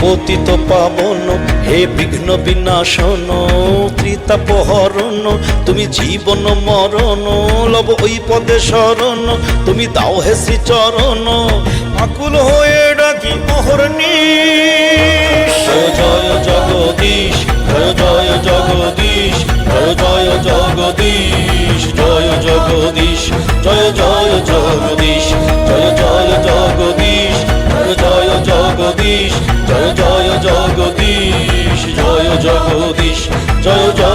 পতিত পাবন, হে বিঘ্ন বিনাশন ত্রিতাপহরণ তুমি জীবন মরণ, লব ওই পদে শরণ, তুমি দাও হে শ্রীচরণ। আকুল হয়ে ডাকি অহরণী জয় জগদীশ জয় জগদীশ জয় জগদীশ জয় জগদীশ, জয় জয় জগদীশ। জগদীশ জয়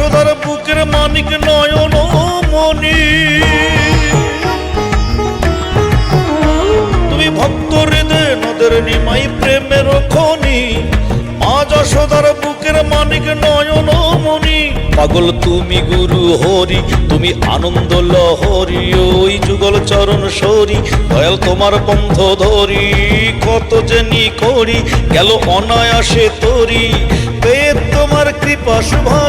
যশোদার বুকের মানিক নয়ন মনি তুমি ভক্ত হৃদয়ে নদের নিমাই প্রেমের খনি। মা যশোদার বুকের মানিক নয়ন মনি পাগল তুমি গুরু হরি, তুমি আনন্দ লহরি, ওই যুগল চরণ সরি, দয়াল তোমার বন্ধ ধরি। কত জেনি করি গেল অনায়াসে তরি। পেয়ে তোমার কৃপা সুভাষে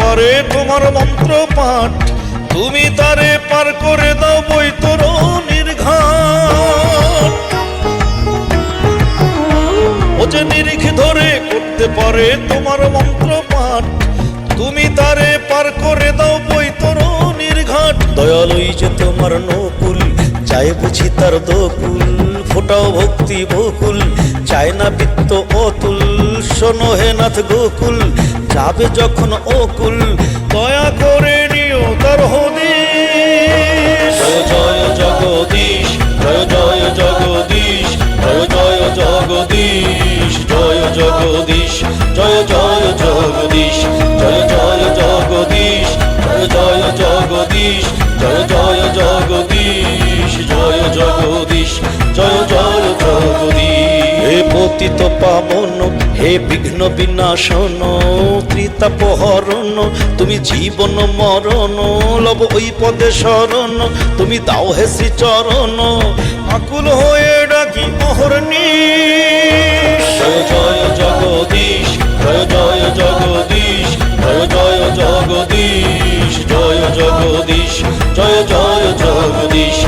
পারে তোমার মন্ত্র পাঠ তুমি তারে পার করে দাও বৈতর নির্ঘাট। ও যে নিরিখ ধরে করতে পারে তোমার মন্ত্র পাঠ তুমি তারে পার করে দাও বৈতর নির্ঘাট। দয়ালই যে তোমার নকুল চাই বুঝি তার দকুল। ফোটাও ভক্তি বকুল, চায় না বিত্ত অতুল। শোনো হে নাথ গোকুল, যাবে যখন অকুল, দয়া করে নিও তার হদিশ জয় জগদীশ জয় জয় জগদীশ জয় জয় জগদীশ জয় জগদীশ, জয় জয় জগদীশ, জয় জয় জগদীশ, জয় জয় জগদীশ পতিত পাবন, হে বিঘ্ন বিনাশন ত্রিতাপহরণ তুমি জীবন মরণ, লব ওই পদে শরণ, তুমি দাও হে শ্রীচরণ। আকুল হয়ে ডাকি অহরণী জয় জগদীশ জয় জগদীশ জয় জয় জগদীশ জয় জগদীশ, জয় জয় জগদীশ।